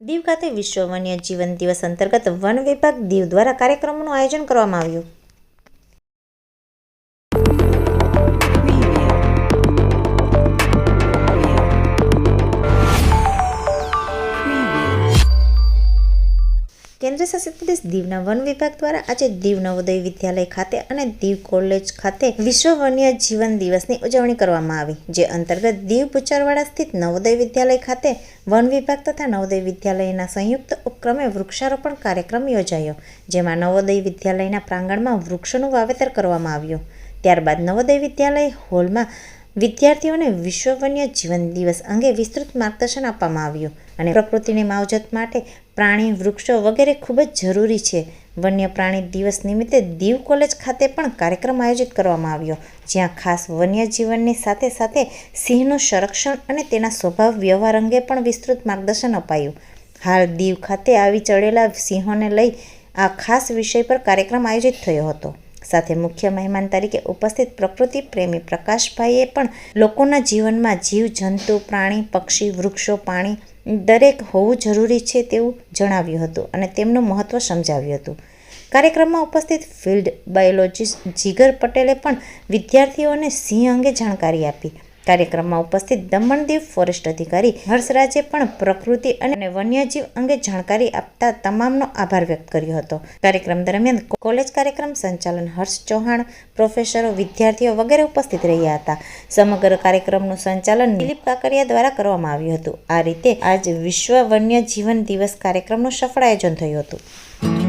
દીવ ખાતે વિશ્વ વન્ય જીવન દિવસ અંતર્ગત વન વિભાગ દીવ દ્વારા કાર્યક્રમોનું આયોજન કરવામાં આવ્યું. કેન્દ્ર શાસિત પ્રદેશ દીવના વન વિભાગ દ્વારા આજે દીવ નવોદય વિદ્યાલય ખાતે અને દીવ કોલેજ ખાતે વિશ્વ વન્ય જીવન દિવસની ઉજવણી કરવામાં આવી, જે અંતર્ગત દીવ બુચરવાડા સ્થિત નવોદય વિદ્યાલય ખાતે વન વિભાગ તથા નવોદય વિદ્યાલયના સંયુક્ત ઉપક્રમે વૃક્ષારોપણ કાર્યક્રમ યોજાયો, જેમાં નવોદય વિદ્યાલયના પ્રાંગણમાં વૃક્ષોનું વાવેતર કરવામાં આવ્યું. ત્યારબાદ નવોદય વિદ્યાલય હોલમાં વિદ્યાર્થીઓને વિશ્વ વન્ય જીવન દિવસ અંગે વિસ્તૃત માર્ગદર્શન આપવામાં આવ્યું અને પ્રકૃતિની માવજત માટે પ્રાણી, વૃક્ષો વગેરે ખૂબ જ જરૂરી છે. વન્ય પ્રાણી દિવસ નિમિત્તે દીવ કોલેજ ખાતે પણ કાર્યક્રમ આયોજિત કરવામાં આવ્યો, જ્યાં ખાસ વન્ય જીવનની સાથે સાથે સિંહનું સંરક્ષણ અને તેના સ્વભાવ વ્યવહાર અંગે પણ વિસ્તૃત માર્ગદર્શન અપાયું. હાલ દીવ ખાતે આવી ચડેલા સિંહોને લઈ આ ખાસ વિષય પર કાર્યક્રમ આયોજિત થયો હતો. સાથે મુખ્ય મહેમાન તરીકે ઉપસ્થિત પ્રકૃતિ પ્રેમી પ્રકાશભાઈએ પણ લોકોના જીવનમાં જીવ, જંતુ, પ્રાણી, પક્ષી, વૃક્ષો, પાણી દરેક હોવું જરૂરી છે તેવું જણાવ્યું હતું અને તેમનું મહત્ત્વ સમજાવ્યું હતું. કાર્યક્રમમાં ઉપસ્થિત ફિલ્ડ બાયોલોજીસ્ટ જીગર પટેલે પણ વિદ્યાર્થીઓને સિંહ અંગે જાણકારી આપી. કાર્યક્રમમાં ઉપસ્થિત દમણ દીવ ફોરેસ્ટ અધિકારી હર્ષરાજે પણ પ્રકૃતિ અને વન્યજીવ અંગે જાણકારી આપતા તમામનો આભાર વ્યક્ત કર્યો હતો. કાર્યક્રમ દરમિયાન કોલેજ કાર્યક્રમ સંચાલન હર્ષ ચૌહાણ, પ્રોફેસરો, વિદ્યાર્થીઓ વગેરે ઉપસ્થિત રહ્યા હતા. સમગ્ર કાર્યક્રમનું સંચાલન દિલીપ કાકરિયા દ્વારા કરવામાં આવ્યું હતું. આ રીતે આજ વિશ્વ વન્ય જીવન દિવસ કાર્યક્રમનું સફળ આયોજન થયું હતું.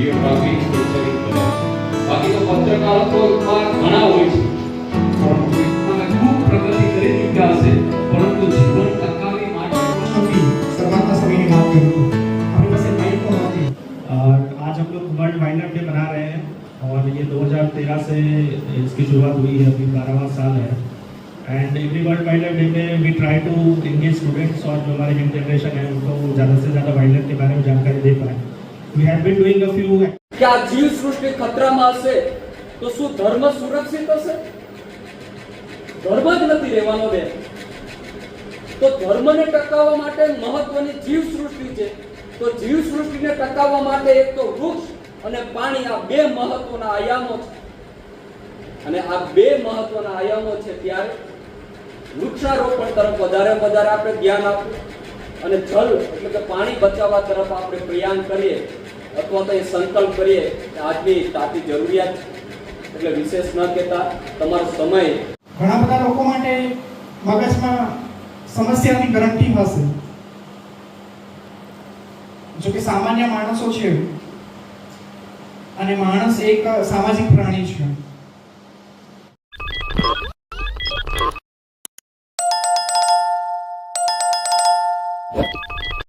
વિડીયોગ્રાફી ફિલ્ટરિંગ કરે બાકી તો પત્રકારત્વમાં ઘણા હોય છે અને ખૂબ પ્રગતિ કરી ચૂક્યા હશે પરંતુ જીવન ટકાવી માટે अभी सर्वात्मा सभी ने बात करी थी हमारे पास एक माइक तो आती और आज हम लोग वर्ल्ड वाइल्ड लाइफ डे मना रहे हैं और ये 2013 से इसकी शुरुआत हुई है अभी बारहवा साल है and every world wild life day में we try to engage students और जो हमारे यंग जनरेशन है उनको ज़्यादा से ज़्यादा वाइल्ड लाइफ के बारे में जानकारी दे पाए We have been doing a few. કે આ જીવ સૃષ્ટિ ખતરામાં હશે, તો શું ધર્મ સુરક્ષિત હશે? ધર્મ જ નથી રહેવાનો બે તો ધર્મને ટકાવવા માટે મહત્વની જીવ સૃષ્ટિ છે. તો જીવ સૃષ્ટિને ટકાવવા માટે એક તો વૃક્ષ અને પાણી આ બે મહત્વના આયામો છે. અને આ બે મહત્વના આયામો છે ત્યારે વૃક્ષારોપણ તરફ વધારે વધારે આપણે ધ્યાન આપવું અને જલ એટલે કે પાણી બચાવવા તરફ આપણે પ્રયાણ કરીએ. અથવા તો એ સંકલ્પ કરીએ કે આજની તાતી જરૂરિયાત એટલે વિશેષ ન કહેતા, તમારો સમય ઘણા બધા લોકો માટે મગજમાં સમસ્યાની ગરંટી હશે. જો કે સામાન્ય માણસો છે અને માણસ એક સામાજિક પ્રાણી છે.